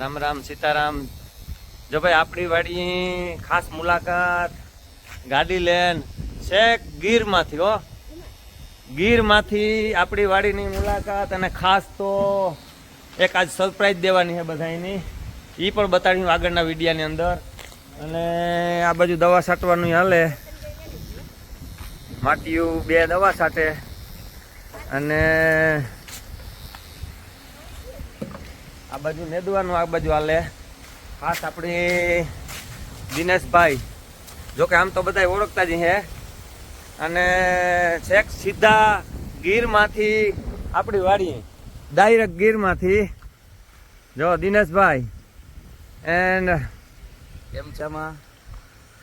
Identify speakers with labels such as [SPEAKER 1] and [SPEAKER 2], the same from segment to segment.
[SPEAKER 1] રામ રામ સીતારામ. જો ભાઈ આપણી વાડી ખાસ મુલાકાત, ગાડી લેન, છેક ગીરમાંથી હો. ગીરમાંથી આપણી વાડીની મુલાકાત અને ખાસ તો એક આજ સરપ્રાઈઝ દેવાની છે બધાની એ પણ બતાડ્યું આગળના વિડીયાની અંદર. અને આ બાજુ દવા છાંટવાનું હાલે. માટીયું બે દવા છાંટે. અને આ બાજુ નેદવાનું, આ બાજુ હાલે. ખાસ આપણી દિનેશભાઈ. જોકે આમ તો બધા ઓળખતા જ હે. અને છેક સીધા ગીરમાંથી આપણી વાડી, ડાયરેક્ટ ગીરમાંથી. જો, દિનેશભાઈ. એન્ડ
[SPEAKER 2] કેમ છે આમાં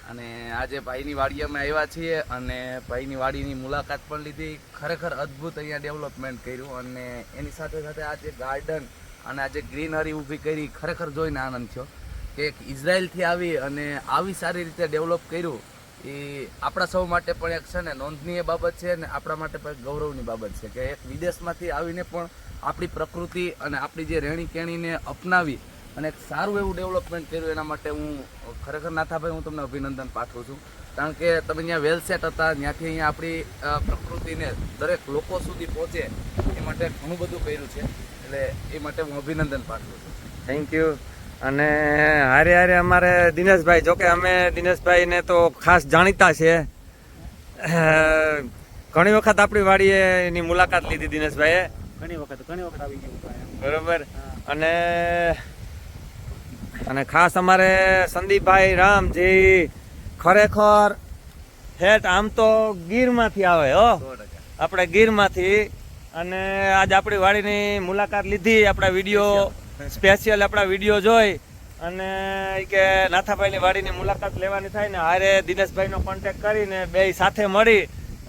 [SPEAKER 2] અને આજે ભાઈની વાડી અમે આવ્યા છીએ અને ભાઈની વાડીની મુલાકાત પણ લીધી. ખરેખર અદ્ભુત અહીંયા ડેવલપમેન્ટ કર્યું અને એની સાથે સાથે આ જે ગાર્ડન અને આજે ગ્રીનરી ઊભી કરી, ખરેખર જોઈને આનંદ થયો કે એક ઇઝરાયલથી આવી અને આવી સારી રીતે ડેવલપ કર્યું, એ આપણા સૌ માટે પણ એક છે ને નોંધનીય બાબત છે અને આપણા માટે પણ ગૌરવની બાબત છે કે એક વિદેશમાંથી આવીને પણ આપણી પ્રકૃતિ અને આપણી જે રહેણી કેણીને અપનાવી અને એક સારું એવું ડેવલપમેન્ટ કર્યું, એના માટે હું ખરેખર નાથાભાઈ, હું તમને અભિનંદન પાઠવું છું. કારણ કે તમે અહીંયા વેલ સેટ હતા, ત્યાંથી અહીંયા આપણી પ્રકૃતિને દરેક લોકો સુધી પહોંચે, એ માટે ઘણું બધું કર્યું છે. એટલે એ માટે હું અભિનંદન પાઠવું છું.
[SPEAKER 1] થેન્ક યુ અને હારે હારે અમારે દિનેશભાઈ જોકે અમે દિનેશભાઈને તો ખાસ જાણીતા છે. ઘણી વખત આપણી વાડીએ એની મુલાકાત લીધી દિનેશભાઈએ.
[SPEAKER 3] ઘણી વખત ઘણી વખત આવી ગયું
[SPEAKER 1] બરોબર? અને અને ખાસ અમારે સંદીપભાઈ રામજી ખરેખર હેઠ આમ તો ગીરમાંથી આવે હો. આપણે ગીરમાંથી અને આજ આપણી વાડીની મુલાકાત લીધી આપણા વીડિયો સ્પેશિયલ આપણા વીડિયો જોઈ. અને કે નાથાભાઈની વાડીની મુલાકાત લેવાની થાય ને હારે દિનેશભાઈનો કોન્ટેક કરીને બે સાથે મળી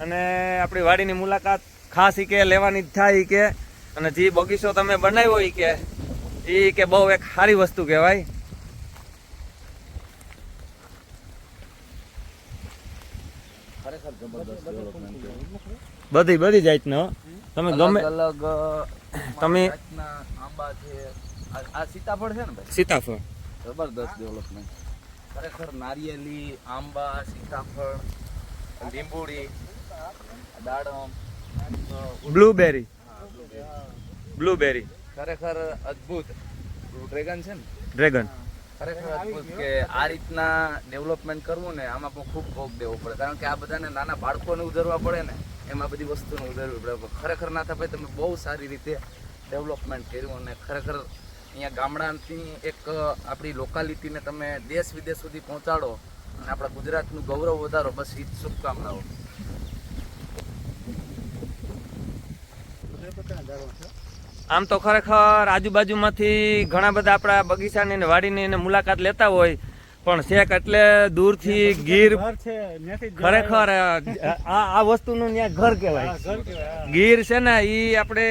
[SPEAKER 1] અને આપણી વાડીની મુલાકાત ખાસ કે લેવાની જ થાય કે. અને જે બગીચો તમે બનાવ્યો એ કે એ કે બહુ એક સારી વસ્તુ કહેવાય. બધી બધી જાતનો. તમે ગમે
[SPEAKER 2] અલગ
[SPEAKER 1] તમે-
[SPEAKER 2] આંબા છે. આ- આ સીતાફળ છે ને ભાઈ?
[SPEAKER 1] સીતાફળ.
[SPEAKER 2] જબરદસ્ત ડેવલપમેન્ટ ખરેખર નારિયેલી આંબા સીતાફળ લીંબુડી દાડમ.
[SPEAKER 1] બ્લુબેરી બ્લુબેરી
[SPEAKER 2] ખરેખર અદ્ભુત. ડ્રેગન છે ને?
[SPEAKER 1] ડ્રેગન
[SPEAKER 2] ખરેખર અદ્ભુત કે આ રીતના ડેવલપમેન્ટ કરવું ને આમાં પણ ખૂબ ભોગ દેવો પડે. કારણ કે આ બધાને નાના બાળકોને ઉધરવા પડે ને. એમાં બધી વસ્તુને જરૂર પડે ખરેખર ના થાય તમે બહુ સારી રીતે ડેવલપમેન્ટ કર્યું અને ખરેખર અહીંયા ગામડાની એક આપણી લોકાલિટીને તમે દેશ વિદેશ સુધી પહોંચાડો અને આપણા ગુજરાતનું ગૌરવ વધારો. બસ એ જ શુભકામનાઓ.
[SPEAKER 1] આમ તો ખરેખર આજુબાજુમાંથી ઘણા બધા આપણા બગીચાની વાડીની મુલાકાત લેતા હોય પણ શેખ એટલે દૂરથી ગીર
[SPEAKER 3] છે
[SPEAKER 1] ખરેખર આ આ વસ્તુનું ત્યાં ઘર કહેવાય. ગીર છે ને એ આપણે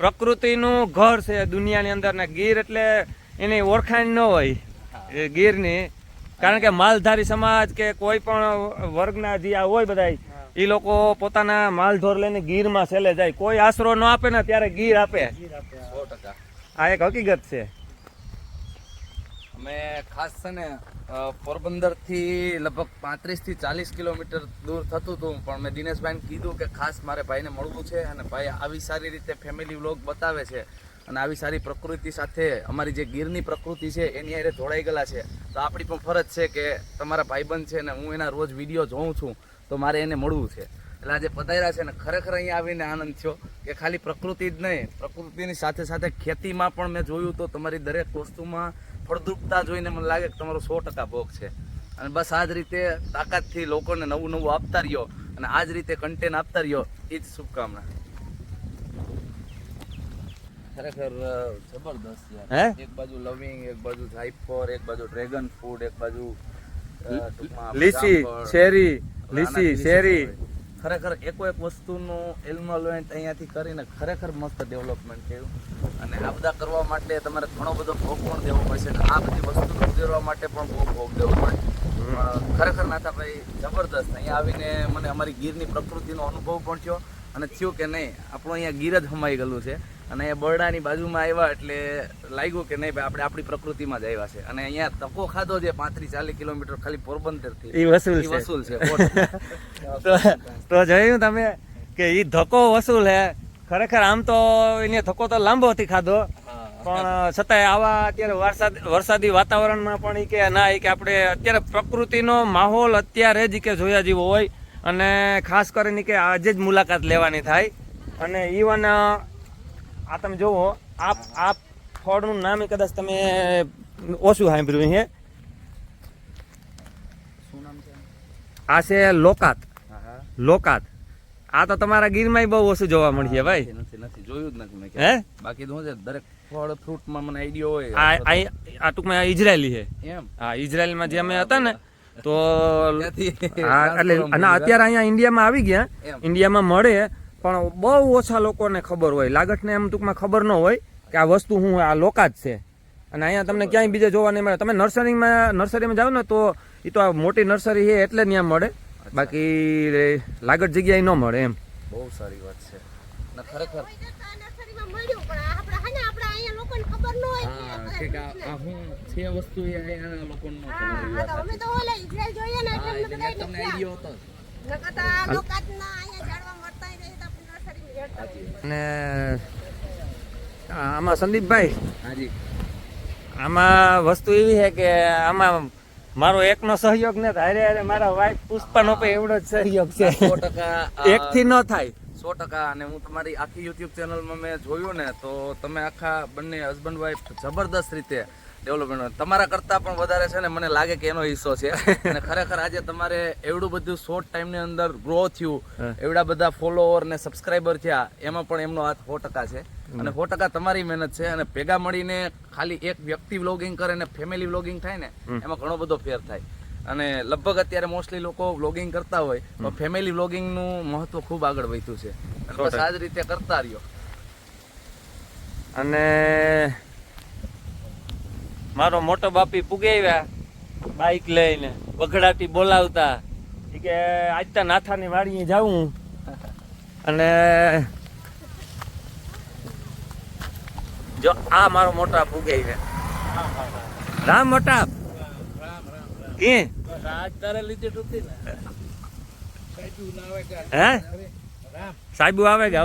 [SPEAKER 1] પ્રકૃતિનું ઘર છે દુનિયાની અંદર ને ગીર એટલે એની ઓળખાણ ન હોય એ ગીરની. કારણ કે માલધારી સમાજ કે કોઈ પણ વર્ગના જે આ હોય બધા એ લોકો પોતાના માલધોર લઈને ગીરમાં છેલ્લે જાય. કોઈ આશરો ન આપે ને ત્યારે ગીર આપે.
[SPEAKER 3] ગીર આપે.
[SPEAKER 2] સો ટકા
[SPEAKER 1] આ એક હકીકત છે.
[SPEAKER 2] અમે ખાસ છે ને પોરબંદરથી લગભગ પાંત્રીસથી ચાલીસ કિલોમીટર દૂર થતું હતું, પણ મેં દિનેશભાઈને કીધું કે ખાસ મારે ભાઈને મળવું છે અને ભાઈ આવી સારી રીતે ફેમિલી વ્લોગ બતાવે છે અને આવી સારી પ્રકૃતિ સાથે અમારી જે ગીરની પ્રકૃતિ છે એની હારે જોડાઈ ગયેલા છે. તો આપણી પણ ફરજ છે કે તમારા ભાઈબંધ છે ને હું એના રોજ વીડિયો જોઉં છું, તો મારે એને મળવું છે. એટલે આજે પધાર્યા છે ને ખરેખર અહીંયા આવીને આનંદ થયો કે ખાલી પ્રકૃતિ જ નહીં, પ્રકૃતિની સાથે સાથે ખેતીમાં પણ મેં જોયું તો તમારી દરેક વસ્તુમાં ફળદ્રુપતા જોઈને મને લાગે કે તમારો સો ટકા ભોગ છે. અને બસ આ જ રીતે તાકાતથી લોકોને નવું નવું આપતા રહ્યો અને આ જ રીતે કન્ટેન્ટ આપતા રહ્યો. એ જ શુભકામના. ખરેખર જબરદસ્ત યાર. એક બાજુ લવિંગ એક બાજુ જાયફળ એક બાજુ ડ્રેગન ફ્રૂટ એક બાજુ
[SPEAKER 1] લીસી શેરી લીસી શેરી.
[SPEAKER 2] ખરેખર એકો એક વસ્તુનું ઇન્વોલ્વમેન્ટ અહીંયાથી કરીને ખરેખર મસ્ત ડેવલપમેન્ટ થયું. અને આ બધા કરવા માટે તમારે ઘણો બધો ભોગ પણ દેવો પડશે અને આ બધી વસ્તુને ઉજેરવા માટે પણ બહુ ભોગ દેવો પડે. ખરેખર નાથાભાઈ, જબરદસ્ત. અહીંયા આવીને મને અમારી ગીરની પ્રકૃતિનો અનુભવ પણ થયો અને થયું કે નહીં, આપણું અહીંયા ગીર જ હમાઈ ગયેલું છે. અને એ બરડાની બાજુમાં આવ્યા એટલે લાગ્યું કે નહીં ભાઈ આપણે આપણી પ્રકૃતિમાં જ આવ્યા છે. અને અહીંયા તકો ખાધો છે પાંત્રીસ ચાલીસ કિલોમીટર ખાલી પોરબંદરથી.
[SPEAKER 1] ઈ વસૂલ
[SPEAKER 2] ઈ
[SPEAKER 1] છે.
[SPEAKER 2] વસૂલ છે
[SPEAKER 1] તો જોયું તમે કે એ ધક્કો વસૂલ હે. ખરેખર આમ તો એને ધક્કો તો લાંબો હતી
[SPEAKER 2] ખાધો.
[SPEAKER 1] પણ છતાંય આવા અત્યારે વરસાદ વરસાદી વાતાવરણમાં પણ એ કે ના એ કે આપણે અત્યારે પ્રકૃતિનો માહોલ અત્યારે જ કે જોયા જેવો હોય. અને ખાસ કરીને કે આજે જ મુલાકાત લેવાની થાય. અને ઈવન આ તમે જોવો આ આ ફળનું નામ કદાચ તમે ઓછું સાંભળ્યું છે? આ છે લોકાત. લોકાત. આ તો તમારા ગીરમાં બહુ ઓછું જોવા મળશે ભાઈ.
[SPEAKER 2] નથી નથી જોયું જ નથી
[SPEAKER 1] હે?
[SPEAKER 2] બાકી તો છે દરેક ફળ ફ્રૂટમાં મને આઈડિયો હોય.
[SPEAKER 1] આ આ ટૂંકમાં ઇઝરાયલી છે.
[SPEAKER 2] એમ?
[SPEAKER 1] હા ઇઝરાયલમાં જે અમે હતા ને તો હા એટલે અને અત્યારે અહીંયા ઇન્ડિયામાં આવી ગયા. ઇન્ડિયામાં મળે. પણ બહુ ઓછા લોકોને ખબર હોય. લાગટને એમ ટૂંકમાં ખબર ન હોય કે આ વસ્તુ શું હોય, આ લોકા જ છે. અને અહીંયા તમને ક્યાંય બીજે જોવા નહીં મળે. તમે નર્સરીમાં નર્સરીમાં જાઓ ને તો એ તો આ મોટી નર્સરી છે એટલે ત્યાં મળે. બાકી લાગટ જગ્યાએ ન મળે એમ.
[SPEAKER 2] બહુ સારી વાત છે. ખરેખર
[SPEAKER 4] હે ને આપણે અહીંયા લોકોને ખબર ન હોય
[SPEAKER 2] હા ઠીક આ આ હું છે વસ્તુ એ અહીંયા લોકોને ન
[SPEAKER 4] હા,
[SPEAKER 2] ખબર
[SPEAKER 4] હા, તો અમે તો ઓલા જોઈએ ને
[SPEAKER 2] હા તમને આઈડિયો હતો
[SPEAKER 1] અને આમાં સંદીપભાઈ? આમાં વસ્તુ એવી છે કે આમાં મારો એકનો સહયોગ ને હારે હારે મારા વાઈફ પુષ્પાનો પણ એવડો જ સહયોગ છે.
[SPEAKER 2] સો ટકા
[SPEAKER 1] એકથી ન થાય.
[SPEAKER 2] સો ટકા અને હું તમારી આખી યુટ્યુબ ચેનલમાં મેં જોયું ને તો તમે આખા બંને હસબન્ડ વાઈફ જબરદસ્ત રીતે ડેવલપમેન્ટ તમારા કરતાં પણ વધારે છે ને મને લાગે કે એનો હિસ્સો છે. અને ખરેખર આજે તમારે એવડું બધું શોર્ટ ટાઈમની અંદર ગ્રો થયું. એવડા બધા ફોલોવર ને સબસ્ક્રાઈબર થયા એમાં પણ એમનો હાથ સો ટકા છે. અને સો ટકા તમારી મહેનત છે અને ભેગા મળીને ખાલી એક વ્યક્તિ વ્લોગિંગ કરે ને ફેમિલી વ્લોગિંગ થાય ને એમાં ઘણો બધો ફેર થાય. અને લગભગ અત્યારે મોસ્ટલી લોકો વ્લોગિંગ કરતા હોય તો ફેમિલી વ્લોગિંગનું મહત્વ ખૂબ આગળ વધ્યું છે. બસ આ જ રીતે કરતા રહ્યો.
[SPEAKER 1] અને મારો મોટો બાપી પૂગે આવ્યા. બાઈક લઈને બગડાટી બોલાવતા. કે આજ તો નાથાની વાડીએ જાઉં. અને જો આ મારો મોટા પૂગે આવ્યા. રામ મોટા કે હે? સાહેબ આવે કે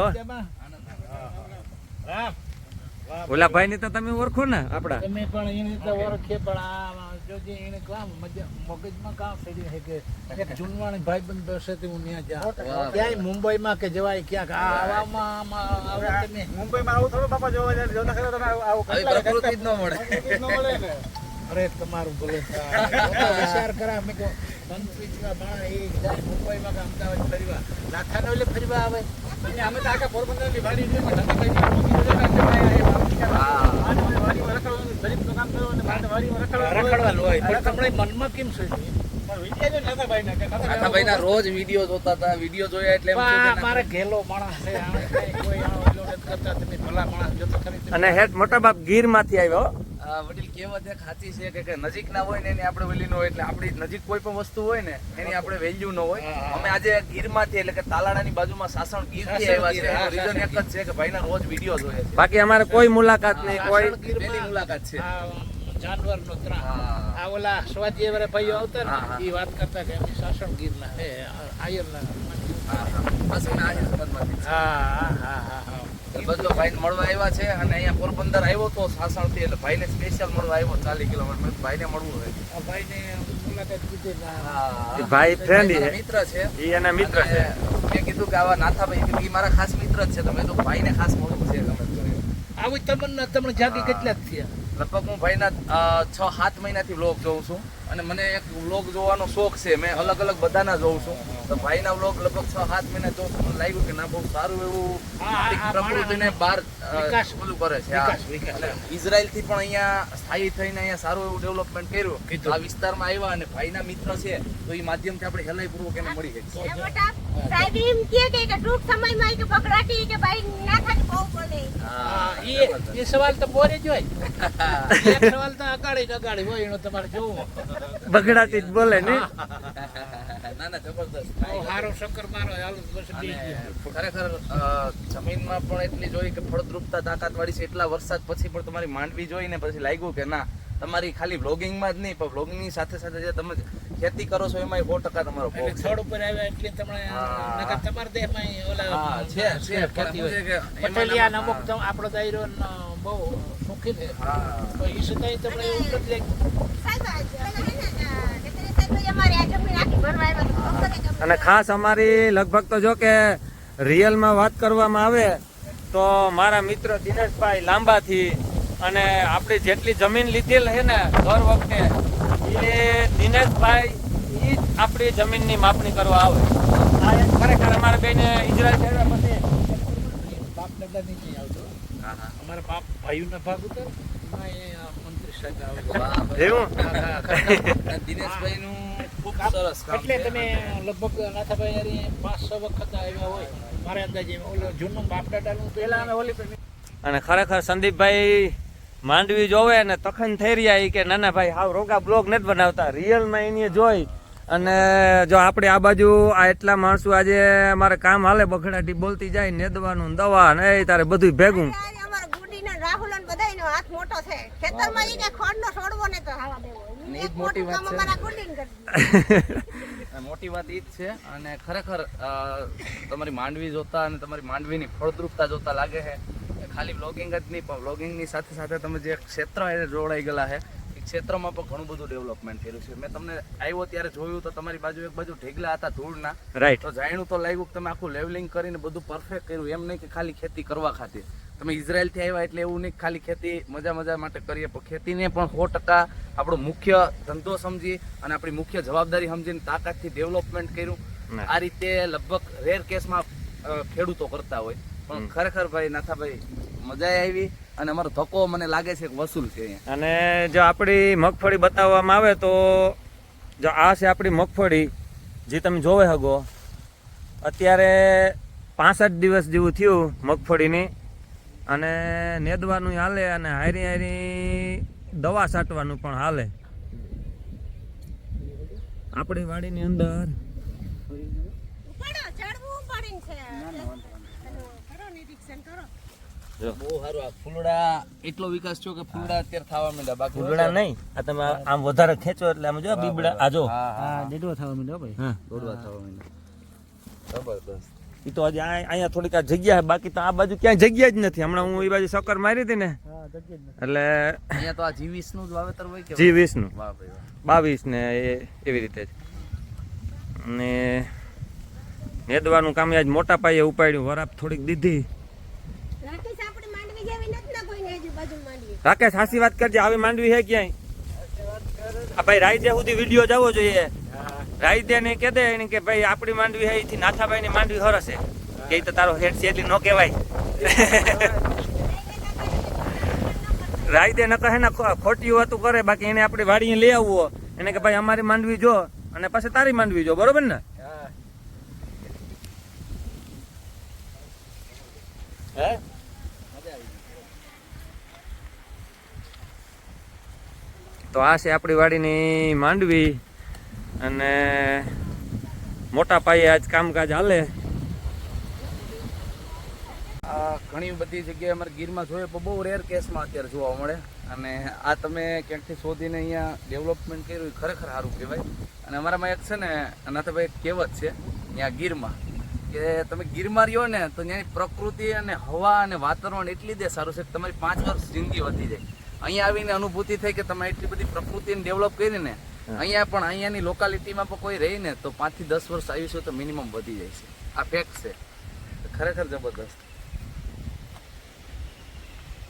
[SPEAKER 1] ઓલા ભાઈ ને તો તમે ઓળખો ને આપડા
[SPEAKER 3] તમે પણ એને તો ઓળખે પણ આ જોજે એને કામ મજા મગજમાં કામ ફેરી હે કે એક જૂનવાણી ભાઈબંધ બેસે તે હું ત્યાં જા. ક્યાંય મુંબઈમાં કે જવાય ક્યાંક? આ આવામાં આમાં આવો તમે.
[SPEAKER 5] મુંબઈમાં આવું થોડું બાપા જોવા જાય જોતા ખરા તમે આવું-
[SPEAKER 2] પ્રકૃતિ જ ન મળે.
[SPEAKER 5] ન મળે ને.
[SPEAKER 3] અરે તમારું ભલે. વિચાર કરા મેં કહ્યું સંસ્કૃતના માણસ એ જાય મુંબઈમાં કે અમદાવાદ ફરવા નાથાને ઓલે ફરવા આવે.
[SPEAKER 2] રોજ વીડિયો જોતા હતા વીડિયો જોયા એટલે
[SPEAKER 3] મારે ઘેલો માણસ.
[SPEAKER 1] અને હેઠ મોટા બાપ ગીરમાંથી આવ્યો
[SPEAKER 2] વડીલ કહેવત એક સાચી છે? કે- કે નજીક ના હોય ને એની આપણે વેલ્યુ ન હોય એટલે આપણી નજીક કોઈ પણ વસ્તુ હોય ને એની આપણે વેલ્યુ ન હોય. અમે આજે ગીરમાંથી એટલે કે તાલાડાની બાજુમાં સાસણ ગીરથી આવ્યા છે રીઝન એક જ છે કે ભાઈના રોજ વીડિયો જોઈએ છે.
[SPEAKER 1] બાકી અમારે કોઈ મુલાકાત નહીં કોઈ
[SPEAKER 2] પહેલી મુલાકાત છે.
[SPEAKER 3] આ જાનવરનો ત્રાસ. આ ઓલા સ્વાધ્યાય વાળા ભાઈઓ આવતા. ને એ વાત કરતા કે અમે સાસણ ગીરના હે આયરના.
[SPEAKER 2] હા, હા.
[SPEAKER 3] હા હા.
[SPEAKER 2] એટલે બધો ભાઈને મળવા આવ્યા છે અને અહીંયા પોરબંદર આવ્યો તો સાસણથી એટલે ભાઈને સ્પેશિયલ મળવા આવ્યો ચાલીસ કિલોમીટર. ભાઈને મળવું હોય.
[SPEAKER 3] ભાઈને
[SPEAKER 1] એ ભાઈ
[SPEAKER 2] ફ્રેન્ડ મિત્ર છે.
[SPEAKER 1] ઈ એના મિત્ર છે.
[SPEAKER 2] મેં કીધું કે આવા નાથાભાઈ કીધું ઈ મારા ખાસ મિત્ર જ છે. તો મેં કીધું ભાઈને ખાસ મળવું છે. તમે તે
[SPEAKER 3] આવી તમને તમને જાગી કેટલા જ થયા?
[SPEAKER 2] લગભગ હું ભાઈના છ સાત મહિનાથી વ્લોગ જોઉં છું. અને મને એક વ્લોગ જોવાનો શોખ છે. મેં અલગ અલગ બધાના જોઉં છું. તો ભાઈના વ્લોગ લગભગ છ સાત મહિના જો તમને લાગ્યું કે ના બહુ સારું એવું પ્રકૃતિને બહાર
[SPEAKER 3] વિકાસ.
[SPEAKER 2] ઓલું કરે છે ઇઝરાયલ ઇઝરાયલથી પણ અહીંયા સ્થાયી થઈને અહીંયા સારું એવું ડેવલપમેન્ટ કર્યું. આ વિસ્તારમાં આવ્યા અને ભાઈના મિત્ર છે તો એ માધ્યમથી આપણે હેલાઈપૂર્વક એને મળી
[SPEAKER 4] ભાઈ
[SPEAKER 3] એ સવાલ તો બોરે જ હોય. સવાલ તો અગાડી ને અગાડી હોય એનો તમારે જોવું.
[SPEAKER 1] બગડાતી જ બોલે ને.
[SPEAKER 2] ના ના જબરદસ્ત
[SPEAKER 3] શક્કર મારો.
[SPEAKER 2] ખરેખર જમીનમાં પણ એટલી જોઈ કે ફળદ્રુપતા તાકાત વાળી છે એટલા વરસાદ પછી પણ તમારી માંડવી જોઈને પછી લાગ્યું કે ના તમારી ખાલી બ્લોગિંગમાં જ નહીં પણ બ્લોગિંગની સાથે સાથે જે તમે ખેતી કરો છો એમાં સો ટકા તમારો
[SPEAKER 3] છોડ ઉપર આવ્યા એટલે તમને તમારા દેહમાં ઓલા
[SPEAKER 2] છે છે
[SPEAKER 3] ખેતી પટેલિયા અમુક આપણો દાયરો બહુ સુખી છે.
[SPEAKER 2] હા.
[SPEAKER 3] તો એ છતાંય તમને એવું નથી લાગ્યું.
[SPEAKER 4] સાહેબ અમારી આ જમીન
[SPEAKER 1] અને ખાસ અમારી લગભગ તો જો કે રિયલમાં વાત કરવામાં આવે તો મારા મિત્ર દિનેશભાઈ લાંબાથી અને આપણી જેટલી જમીન લીધેલ છે ને દર વખતે એ દિનેશભાઈ એ જ આપણી જમીનની માપણી કરવા આવે. આ એક ખરેખર અમારા બેને ઇઝરાયલ છેડવા પછી
[SPEAKER 3] બાપ દાદા નહીં આવતો?
[SPEAKER 2] હા હા.
[SPEAKER 3] અમારા બાપ ભાઈઓના ભાગ ઉતર દિનેશભાઈ એ
[SPEAKER 2] સરસ
[SPEAKER 3] એટલે તમે લગભગ નાથાભાઈ પાંચ છ વખત આવ્યા હોય મારા અંદાજે ઓલો જૂનું બાપ દાદાનું અમે ઓલી
[SPEAKER 1] અને ખરેખર સંદીપભાઈ માંડવી જોવે ને તખન થઈ રહ્યા એ કે નાના ભાઈ હાવ રોગા બ્લોગ નથી બનાવતા. રિયલમાં એની જોઈ. અને જો આપણે આ બાજુ આ એટલા માણસો આજે મારે કામ હાલે બખડાટી બોલતી જાય ને દવાનું દવા ને તારે બધું ભેગું.
[SPEAKER 4] રાહુલ અને બધાયનો હાથ મોટો છે. ખેતરમાં ઈ કે ખોડનો છોડવો ને તો હાવા દેવો.
[SPEAKER 2] ઈ જ મોટી વાત છે.
[SPEAKER 4] અમારા ગુડીને કરી
[SPEAKER 2] મોટી વાત એ જ છે અને ખરેખર તમારી માંડવી જોતા અને તમારી માંડવીની ફળદ્રુપતા જોતા લાગે છે. ખાલી બ્લોગિંગ જ નહીં પણ બ્લોગિંગની સાથે સાથે તમે જે ક્ષેત્ર એ જોડાઈ ગયેલા છે એ ક્ષેત્રમાં પણ ઘણું બધું ડેવલપમેન્ટ કર્યું છે. મેં તમને આવ્યો ત્યારે જોયું તો તમારી બાજુ એક બાજુ ઢેગલા હતા ધૂળના.
[SPEAKER 1] રાઈટ
[SPEAKER 2] તો જાણ્યું તો લાગ્યું કે તમે આખું લેવલિંગ કરીને બધું પરફેક્ટ કર્યું. એમ નહીં કે ખાલી ખેતી કરવા ખાतिर તમે ઇઝરાયલથી આવ્યા એટલે એવું નહીં ખાલી ખેતી મજા મજા માટે કરીએ પણ ખેતીને પણ સો ટકા આપણો મુખ્ય ધંધો સમજી અને આપણી મુખ્ય જવાબદારી સમજીને તાકાતથી ડેવલપમેન્ટ કર્યું. આ રીતે લગભગ રેર કેસમાં ખેડૂતો કરતા હોય. પણ ખરેખર ભાઈ નાથાભાઈ મજા આવી અને અમારો ધક્કો મને લાગે છે કે વસૂલ છે
[SPEAKER 1] અને જો આપણી મગફળી બતાવવામાં આવે તો જો આ છે આપણી મગફળી જે તમે જોવે હગો અત્યારે પાંસઠ દિવસ જેવું થયું મગફળીની. અને નેદવાનું હાલે અને હારી હારી દવા છાંટવાનું પણ હાલે. આપણી વાડીની અંદર.
[SPEAKER 2] ફૂલડા એટલો વિકાસ થયો કે ફૂલડા અત્યારે થવા માંડ્યા. બાકી
[SPEAKER 1] ફૂલડા નહીં આ તમે આમ વધારે ખેંચો એટલે આમ જો બીબડા આજો
[SPEAKER 2] હા હા
[SPEAKER 3] દેડવા થવા માંડ્યો ભાઈ.
[SPEAKER 1] હા.
[SPEAKER 2] દોડવા થવા માંડ્યા. જબરદસ્ત.
[SPEAKER 1] એ તો હજી આ- અહીંયા થોડીક આ જગ્યા બાકી તો આ બાજુ ક્યાંય જગ્યા જ નથી. હમણાં હું એ બાજુ સકર મારી હતી ને. એટલે
[SPEAKER 2] અહીંયા તો આ જીવીસનું જ વાવેતર હોય કે
[SPEAKER 1] જી
[SPEAKER 2] વાહ
[SPEAKER 1] બાવીસ ને એવી રીતે જ. અને નેદવાનું કામ આજ મોટા પાયે ઉપાડ્યું. વરાપ થોડીક દીધી.
[SPEAKER 4] રાકેશ ને
[SPEAKER 1] હાસી વાત કરજે. આવી માંડવી હે ક્યાંય? આ ભાઈ રાઈજે સુધી વીડિયો જવો જોઈએ. રાઈદે ને કે દે એને કે ભાઈ આપણી માંડવી હે એથી નાથાભાઈ ની માંડવી હરસે. કે તો તારો હેડ છે એટલી ન કહેવાય. રાઈદે ન કહે ને ખોટી વાતું કરે બાકી એને આપણી વાડી લઈ આવવો. એને કે ભાઈ અમારી માંડવી જો અને પછી તારી માંડવી જો બરોબર ને? હે? તો આ છે આપણી વાડીની માંડવી. અને મોટા પાયે આજ કામકાજ હાલે.
[SPEAKER 2] ઘણી બધી જગ્યાએ અમારે ગીરમાં જોઈએ પણ બહુ રેર કેસમાં અત્યારે જોવા મળે. અને આ તમે ક્યાંકથી શોધીને અહીંયા ડેવલપમેન્ટ કર્યું ખરેખર સારું કહેવાય. અને અમારામાં એક છે ને, અનાથભાઈ એક કહેવત છે, ત્યાં ગીરમાં, કે તમે ગીરમાં રહ્યો ને, તો ત્યાંની પ્રકૃતિ અને હવા અને વાતાવરણ એટલી દે સારું છે કે તમારી પાંચ વર્ષ જિંદગી વધી જાય. અહીંયા આવીને અનુભૂતિ થઈ કે તમે એટલી બધી પ્રકૃતિને ડેવલપ કરી ને અહીંયા પણ અહીંયાની લોકાલિટીમાં પણ કોઈ રહી ને તો પાંચથી દસ વર્ષ આયુષ્ય તો મિનિમમ વધી જાય છે. આ ફેક્ટ છે. ખરેખર જબરદસ્ત.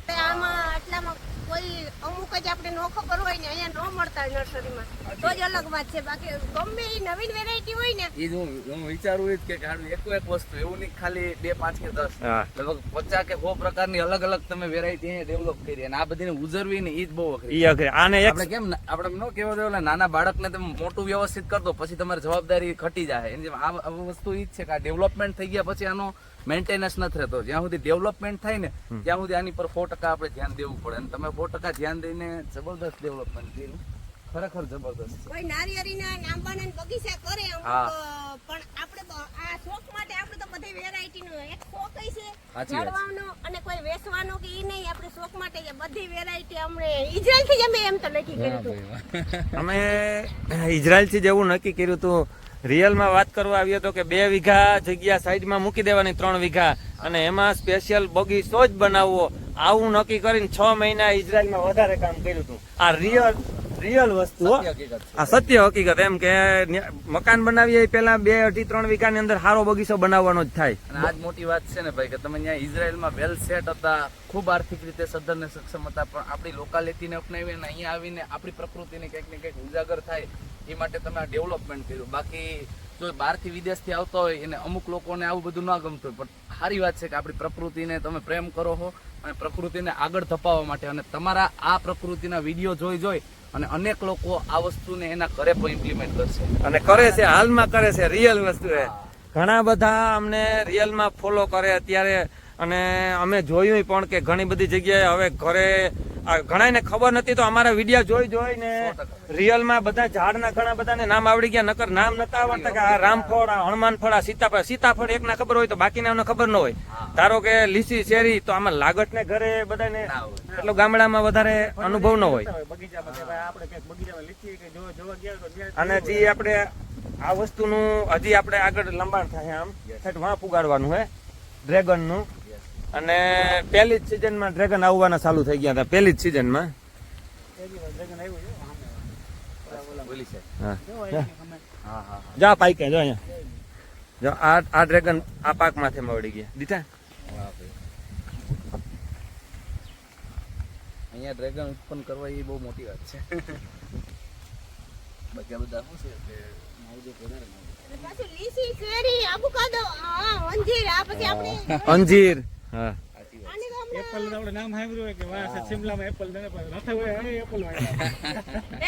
[SPEAKER 4] આમાં આટલામાં કોઈ અમુક જ આપણે નો ખબર હોય ને અહીંયા નો મળતા હોય નર્સરીમાં. તો જ અલગ વાત છે. બાકી ગમે એ નવીન વેરાયટી હોય ને
[SPEAKER 2] એ હું હું વિચારું એ જ કે હારું એક એક વસ્તુ એવું નહીં ખાલી બે પાંચ કે દસ. લગભગ પચાસ કે સો પ્રકારની અલગ અલગ તમે વેરાયટી અહીંયા ડેવલપ કરી અને આ બધીને ઉજરવી ને એ જ બહુ અઘરી
[SPEAKER 1] અઘરી. આને
[SPEAKER 2] આપણે કેમ આપણે ન કહેવા દે નાના બાળકને તમે મોટું વ્યવસ્થિત કરતો દો પછી તમારી જવાબદારી ઘટી જાય. એની આ વસ્તુ એ જ છે કે આ ડેવલપમેન્ટ થઈ ગયા પછી આનો મેન્ટેનન્સ નથી રહેતો. જ્યાં સુધી ડેવલપમેન્ટ થાય ને ત્યાં સુધી આની પર સો ટકા આપણે ધ્યાન દેવું પડે. અને તમે સો ટકા ધ્યાન દઈને જબરદસ્ત ડેવલપમેન્ટ કર્યું. ખરેખર જબરદસ્ત
[SPEAKER 4] કોઈ નારિયેળીના આંબાના બગીચા કરે
[SPEAKER 2] હા.
[SPEAKER 4] પણ આપણે આ શોખ માટે આપણે તો બધી વેરાયટીનો એક શોખ છે. ચડવાનો અને કોઈ વેચવાનો કે ઈ નહીં આપણે શોખ માટે છે બધી વેરાયટી અમને ઈઝરાયલથી અમે એમ તો નક્કી કર્યું હતું.
[SPEAKER 1] અમે ઇઝરાયલથી જ એવું નક્કી કર્યું હતું. રિયલમાં વાત કરવા આવ્યો તો કે બે વીઘા જગ્યા સાઈડમાં મૂકી દેવાની, ત્રણ વીઘા. અને એમાં સ્પેશિયલ બગીચો જ બનાવવો. આવું નક્કી કરીને છ મહિના ઇઝરાયલમાં વધારે કામ કર્યું હતું. આ રિયલ રિયલ વસ્તુ
[SPEAKER 2] હકીકત
[SPEAKER 1] આ સત્ય હકીકત એમ કે મકાન બનાવીએ પેલા બે અઢી ત્રણ વીઘાની અંદર સારો બગીચો બનાવવાનો જ થાય.
[SPEAKER 2] અને આજ મોટી વાત છે ને ભાઈ કે તમે અહીંયા ઇઝરાયલમાં વેલ સેટ હતા ખૂબ આર્થિક રીતે સદ્ધર ને સક્ષમ હતા પણ આપણી લોકાલિટીને અપનાવી અને અહીંયા આવીને આપણી પ્રકૃતિને કંઈક ને કંઈક ઉજાગર થાય એ માટે તમે આ ડેવલપમેન્ટ કર્યું. બાકી જો બહારથી વિદેશથી આવતા હોય એને અમુક લોકોને આવું બધું ના ગમતું હોય પણ સારી વાત છે કે આપણી પ્રકૃતિને તમે પ્રેમ કરો છો અને પ્રકૃતિને આગળ ધપાવવા માટે અને તમારા આ પ્રકૃતિના વીડિયો જોઈ જોઈ અને અનેક લોકો આ વસ્તુને એના ઘરે પણ ઇમ્પ્લિમેન્ટ કરશે.
[SPEAKER 1] અને કરે છે હાલમાં કરે છે રિયલ વસ્તુ એ ઘણા બધા અમને રિયલમાં ફોલો કરે અત્યારે અને અમે જોયું પણ કે ઘણી બધી જગ્યાએ હવે ઘરે ઘણાને ખબર નથી તો અમારા વીડિયો જોઈ જોઈને રિયલમાં બધા ઝાડના ઘણા બધાને નામ આવડી ગયા નકર નામ નતા આવડતા કે આ રામફળ આ હનુમાનફળ આ સીતાફળ. સીતાફળ એકના ખબર હોય તો બાકીના ખબર ન હોય. ધારો કે લીસી શેરી તો આમાં લાગટ ને ઘરે બધાને એટલો ગામડામાં વધારે અનુભવ ન હોય. અને જે આપણે આ વસ્તુનું હજી આપણે આગળ લંબાણ થાય આમ. ઠેઠ વાં પુગાડવાનું હે. ડ્રેગનનું અને પહેલી જ સિઝનમાં ડ્રેગન આવવાના ચાલુ થઈ ગયા હતા. પહેલી જ સિઝનમાં
[SPEAKER 5] ડ્રેગન આવ્યું છે સામે.
[SPEAKER 2] બોલી છે
[SPEAKER 1] હા.
[SPEAKER 5] જો
[SPEAKER 1] પાઈકે જો અહીંયા. જો આ આ ડ્રેગન આ પાક માથે મળી ગયા. દીધા?
[SPEAKER 2] અહીંયા ડ્રેગન ઉત્પન્ન કરવા એ બહુ મોટી વાત છે. બાકી બધા શું છે કે માવજત વધારે
[SPEAKER 4] અંજીર.
[SPEAKER 1] હા.
[SPEAKER 5] એપલ આપણે નામ સાંભળ્યું હોય કે વાહ છે એપલ ને નથી હોય અહીં એપલ હોય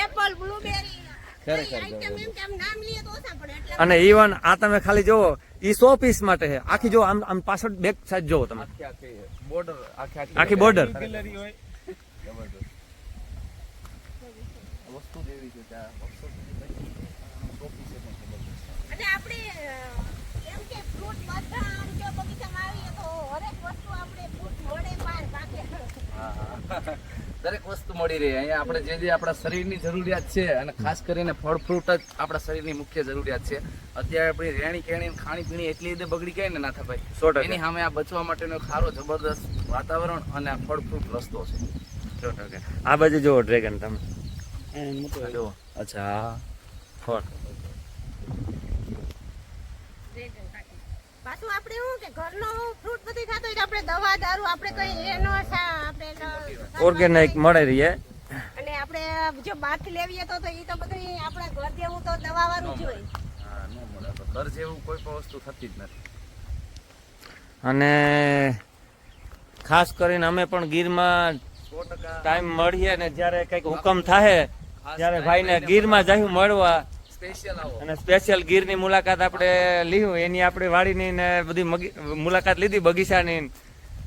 [SPEAKER 4] એપલ બ્લુબેરી
[SPEAKER 2] ખરેખર
[SPEAKER 4] આઈટમ એમ કે આમ નામ લઈએ તો ઓછા પડે એટલે
[SPEAKER 1] અને ઇવન આ તમે ખાલી જોવો ઈ સો પીસ માટે છે. આખી જો આમ આમ પાછળ બેક સાઈડ જોવો તમે.
[SPEAKER 2] આખી આખી
[SPEAKER 5] હોય.
[SPEAKER 2] વસ્તુ છે
[SPEAKER 4] આપણે
[SPEAKER 2] દરેક વસ્તુ મળી રહે. અહીંયા આપણે જે જે આપણા શરીરની જરૂરિયાત છે અને ખાસ કરીને ફળ ફ્રૂટ જ આપણા શરીરની મુખ્ય જરૂરિયાત છે. અત્યારે આપણી રેણી કેણી ખાણી પીણી એટલી રીતે બગડી ગઈ ને નાથાભાઈ
[SPEAKER 1] સો.
[SPEAKER 2] એની સામે આ બચવા માટેનો ખારો સારો જબરદસ્ત વાતાવરણ અને આ ફળ ફ્રૂટ રસ્તો છે.
[SPEAKER 1] સો ટકા. આ બાજુ જુઓ ડ્રેગન તમે.
[SPEAKER 2] જુઓ. અચ્છા.
[SPEAKER 1] ફળ.
[SPEAKER 4] પાછું આપણે શું કે ઘરનો ફ્રૂટ બધી ખાતો હોય આપણે દવા દારૂ આપણે કઈ એનો સા- આપણે
[SPEAKER 1] ઓર્ગેનિક મળે રહીએ
[SPEAKER 4] અને આપણે જો બહારથી લેવીએ તો તો ઈ તો બધું આપણા ઘર જેવું તો દવા વાળું જ હોય.
[SPEAKER 2] હા, ન મળે. તો ઘર જેવું કોઈ પણ વસ્તુ થતી જ નથી.
[SPEAKER 1] અને ખાસ કરીને અમે પણ ગીરમાં ટાઈમ મળીએ ને જ્યારે કંઈક હુકમ થાય ત્યારે ભાઈને ગીરમાં ગીર મળવા.
[SPEAKER 2] સ્પેશિયલ આવો
[SPEAKER 1] અને સ્પેશિયલ ગીરની મુલાકાત આપણે લીધું એની આપણે વાડીની ને બધી મુલાકાત લીધી બગીચાની.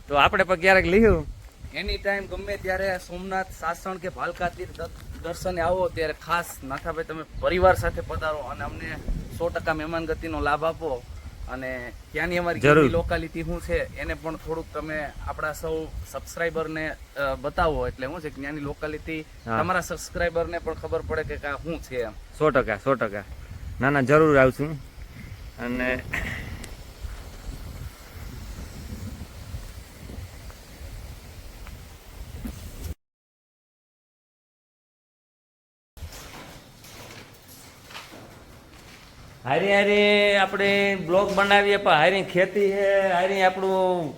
[SPEAKER 1] તો આપણે પણ ક્યારેક લીધું
[SPEAKER 2] એની ટાઈમ ગમે ત્યારે સોમનાથ સાસણ કે ભાલકા તીર્થ દર્શને આવો ત્યારે ખાસ નાથાભાઈ તમે પરિવાર સાથે પધારો અને અમને સો ટકા મહેમાન ગતિનો લાભ આપો. અને ત્યાંની અમારી. લોકાલિટી શું છે એને પણ થોડુંક તમે આપણા સૌ સબસ્ક્રાઈબરને બતાવો એટલે શું છે કે ત્યાંની લોકાલિટી
[SPEAKER 1] હા.
[SPEAKER 2] તમારા સબસ્ક્રાઈબરને પણ ખબર પડે કે આ શું છે એમ
[SPEAKER 1] સો ટકા સો ટકા ના ના જરૂર આવશું અને હારી હારી આપણે બ્લોક બનાવીએ પણ હારી ખેતી છે હારી આપણું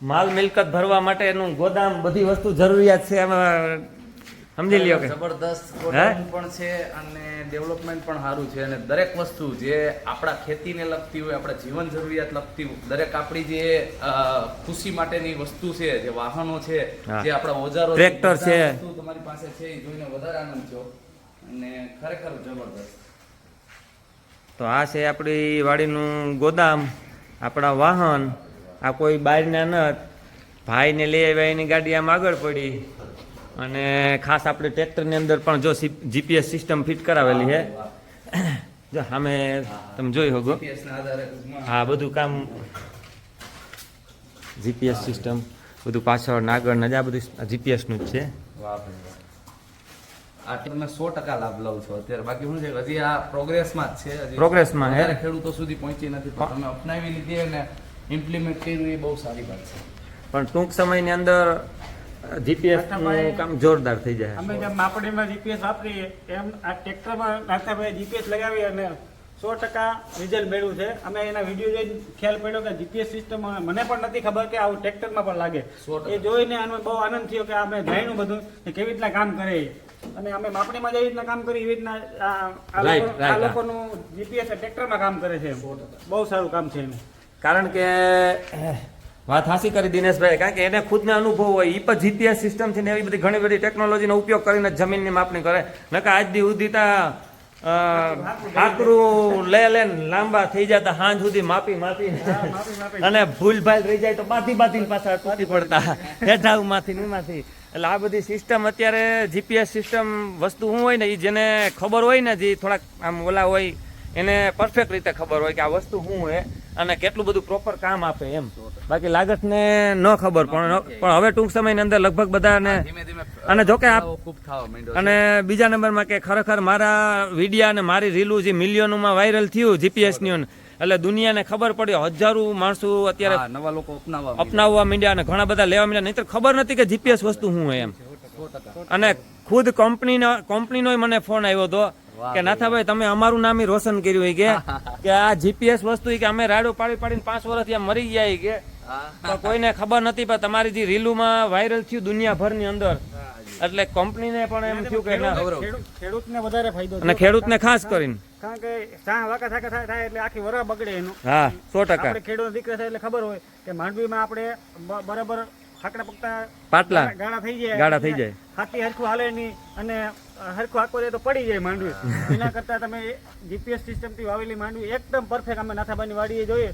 [SPEAKER 1] માલ મિલકત ભરવા માટેનું ગોદામ બધી વસ્તુ જરૂરિયાત છે એમાં સમજી લ્યો કે
[SPEAKER 2] જબરદસ્ત? પણ છે અને ડેવલપમેન્ટ પણ સારું છે અને દરેક વસ્તુ જે આપણા ખેતીને લગતી હોય આપણા જીવન જરૂરિયાત લગતી હોય દરેક આપણી જે ખુશી માટેની વસ્તુ છે જે વાહનો છે જે આપણા ઓજારો છે,
[SPEAKER 1] ટ્રેક્ટર છે.
[SPEAKER 2] તમારી પાસે છે એ જોઈને વધારે આનંદ થયો અને ખરેખર જબરદસ્ત
[SPEAKER 1] તો આ છે આપણી વાડીનું ગોદામ, આપણા વાહન, આ કોઈ બહારના નત ભાઈને લઈ આવ્યા, એની ગાડી આમ આગળ પડી. અને ખાસ આપણે ટ્રેક્ટરની અંદર પણ જો જીપીએસ સિસ્ટમ ફિટ કરાવેલી છે. જો સામે તમે જોઈ
[SPEAKER 2] ટૂંકમાં
[SPEAKER 1] હા, બધું કામ જીપીએસ સિસ્ટમ બધું પાછળ નાગર આ બધું જીપીએસનું જ છે.
[SPEAKER 2] વાહ ભાઈ વાહ. આ તમને સો ટકા લાભ લઉં છું અત્યારે બાકી શું છે હજી આ પ્રોગ્રેસમાં જ છે હજી
[SPEAKER 1] પ્રોગ્રેસમાં હે.
[SPEAKER 2] ખેડૂતો સુધી પહોંચી નથી પણ તમે અપનાવી લીધી અને ઇમ્પ્લિમેન્ટ કર્યું એ બહુ સારી વાત છે
[SPEAKER 1] પણ ટૂંક સમયની અંદર જીપીએસનું કામ જોરદાર થઈ જાય
[SPEAKER 5] અમે જેમ માપડીમાં જીપીએસ વાપરીએ એમ આ ટ્રેક્ટરમાં નાથાભાઈ જીપીએસ લગાવી અને સો ટકા રિઝલ્ટ મેળવ્યું છે અમે એના વીડિયો જોઈને ખ્યાલ પડ્યો કે જીપીએસ સિસ્ટમ મને પણ નથી ખબર કે આવું ટ્રેક્ટરમાં પણ લાગે એ જોઈને અમને બહુ આનંદ થયો કે અમે જાણ્યું બધું કે કેવી રીતના કામ કરે. અને અમે માપણીમાં જેવી રીતના કામ કરી એવી રીતના આ-. લોકોનું જીપીએસ ટ્રેક્ટરમાં કામ કરે છે બહુ સારું કામ છે એનું.
[SPEAKER 1] કારણ કે વાત હાસી કરી દિનેશભાઈ કારણ કે એને ખુદને અનુભવ હોય એ પણ જીપીએસ સિસ્ટમથી ને એવી બધી ઘણી બધી ટેકનોલોજીનો ઉપયોગ કરીને જમીનની માપણી કરે. નકા આજ દી સુધી તા આકરું લે લે, લાંબા થઈ જતા હાંજ સુધી માપી માપી. અને ભૂલ ભાલ રહી જાય તો બાથી બાથી પાછા તૂટી પડતા હેઠાઉમાંથી ને માંથી એટલે આ બધી સિસ્ટમ અત્યારે જીપીએસ સિસ્ટમ વસ્તુ શું હોય ને એ જેને ખબર હોય ને જે થોડાક આમ ઓલા હોય એને પરફેક્ટ રીતે ખબર હોય કે આ વસ્તુ શું છે અને કેટલું બધું પ્રોપર કામ આપે એમ. બાકી લાગતને ન ખબર પણ પણ હવે ટૂંક સમયની અંદર લગભગ બધાને અને જોકે આપ-
[SPEAKER 2] ખૂબ થવા માંડ્યો
[SPEAKER 1] અને બીજા નંબરમાં કે ખરેખર મારા વિડિયા અને મારી રીલું જે મિલિયનોમાં વાયરલ થયું જીપીએસની એટલે દુનિયાને ખબર પડી હજારો માણસો અત્યારે
[SPEAKER 2] નવા લોકો અપનાવવા માંડ્યા.
[SPEAKER 1] અપનાવવા માંડ્યા અને ઘણા બધા લેવા માંડ્યા નહીં ખબર નથી કે જીપીએસ વસ્તુ શું હોય એમ. અને ખુદ કંપનીનો કંપનીનો મને ફોન આવ્યો હતો કે નાથાભાઈ તમે અમારું નામ રોશન કર્યું હોય કે. કે આ જીપીએસ વસ્તુ કે અમે રાડો પાડી પાડીને પાંચ વર્ષથી મરી ગયા કે.
[SPEAKER 2] હા.
[SPEAKER 1] કોઈને ખબર નથી પણ તમારી જે રીલુમાં વાયરલ થયું દુનિયાભરની અંદર એટલે કંપનીને પણ એમ થયું કે ના.
[SPEAKER 5] ખેડૂત- ખેડૂતને વધારે ફાયદો
[SPEAKER 1] અને. ખેડૂતને ખાસ કરીને.
[SPEAKER 5] કારણ કે ચા વાકા થાકા થાય થાય એટલે આખી વરા બગડે એનું.
[SPEAKER 1] હા સો ટકા.
[SPEAKER 5] આપણે ખેડૂત દીકરા થાય એટલે ખબર હોય કે માંડવીમાં આપણે બ- બરાબર હાકડા પકતા
[SPEAKER 1] પાટલા
[SPEAKER 5] ગાળા થઈ જાય.
[SPEAKER 1] ગાળા થઈ જાય.
[SPEAKER 5] હાથી હરખું હાલે નહીં અને હરખું આખો જાય તો પડી જાય માંડવી. એના કરતા તમે જીપીએસ સિસ્ટમથી વાવેલી માંડવી એકદમ પરફેક્ટ અમે નાથાબાની વાડીએ જોઈએ.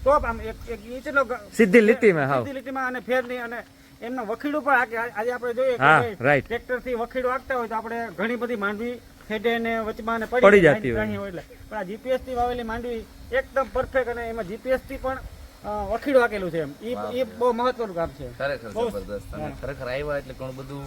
[SPEAKER 5] ટોપ આમ એક એક ઇંચનો
[SPEAKER 1] સીધી લીટીમાં હાવ
[SPEAKER 5] સીધી લીટીમાં અને ફેર નહીં અને એમના વખીડું પણ આજે આપણે જોઈએ
[SPEAKER 1] હા,
[SPEAKER 5] કે ટ્રેક્ટરથી વખીડું આગતા હોય તો આપણે ઘણી બધી માંડવી ફેડે ને વચમાં
[SPEAKER 1] પડી જતી હોય.
[SPEAKER 5] એટલે. પણ આ જીપીએસથી વાવેલી માંડવી એકદમ પરફેક્ટ અને એમાં જીપીએસથી પણ વખીડું આકેલું છે એમ. ઈ બહુ મહત્વનું કામ છે.
[SPEAKER 2] ખરેખર જબરદસ્ત. અને ખરેખર આવ્યા એટલે ઘણું બધું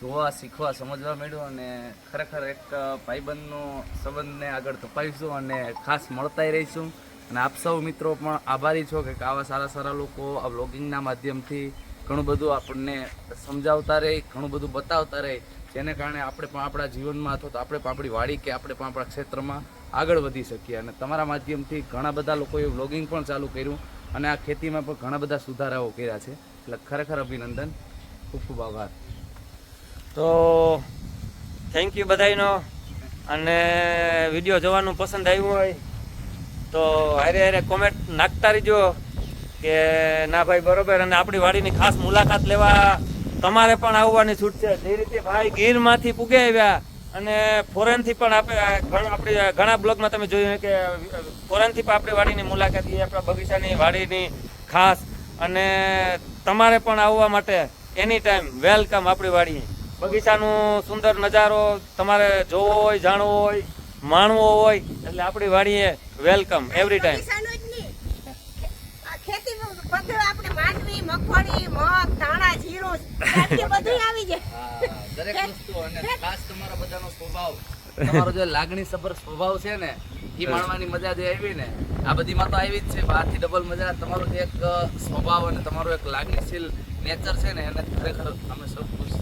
[SPEAKER 2] જોવા શીખવા સમજવા મળ્યું અને ખરેખર એક ભાઈબંધનો સંબંધને આગળ તપાવીશું અને ખાસ મળતાય રહીશું. અને આપ સૌ મિત્રો પણ આભારી છો કે આવા સારા સારા લોકો આ બ્લોગિંગના માધ્યમથી ઘણું બધું આપણને સમજાવતા રહે ઘણું બધું બતાવતા રહે જેને કારણે આપણે પણ આપણા જીવનમાં અથવા તો આપણે પણ આપણી વાડી કે આપણે પણ આપણા ક્ષેત્રમાં આગળ વધી શકીએ. અને તમારા માધ્યમથી ઘણા બધા લોકોએ વ્લોગિંગ પણ ચાલુ કર્યું. અને આ ખેતીમાં પણ ઘણા બધા સુધારાઓ કર્યા છે. એટલે ખરેખર અભિનંદન. ખૂબ ખૂબ આભાર.
[SPEAKER 1] તો થેન્ક યુ બધાનો અને વીડિયો જોવાનું પસંદ આવ્યું હોય તો હારે હારે કોમેન્ટ નાખતા રહીજો કે ના ભાઈ બરોબર અને આપણી વાડીની ખાસ મુલાકાત લેવા તમારે પણ આવવાની છૂટ છે. જે રીતે ભાઈ ગીરમાંથી પૂગે આવ્યા અને ફોરેનથી પણ આપણે આપણે ઘણા બ્લોગમાં તમે જોયું કે ફોરેનથી પણ આપણી વાડીની મુલાકાત લઈએ આપણા બગીચાની વાડીની ખાસ. અને તમારે પણ આવવા માટે એની ટાઈમ વેલકમ આપણી વાડી. બગીચાનું સુંદર નજારો તમારે જોવો હોય જાણવો હોય માણવો હોય એટલે આપણી વાડીએ વેલકમ એવરી ટાઈમ
[SPEAKER 4] મગફળી મગ ધાણા જીરું બધું આવી જાય.
[SPEAKER 2] દરેક વસ્તુ અને ખાસ તમારા બધાનો સ્વભાવ. તમારો જે લાગણી સફર સ્વભાવ છે ને એ માણવાની મજા જે આવી ને આ બધીમાં તો આવી જ છે પણ આથી ડબલ મજા તમારો જે એક સ્વભાવ અને તમારો એક લાગણીશીલ નેચર છે ને એને ખરેખર અમે સૌ ખુશ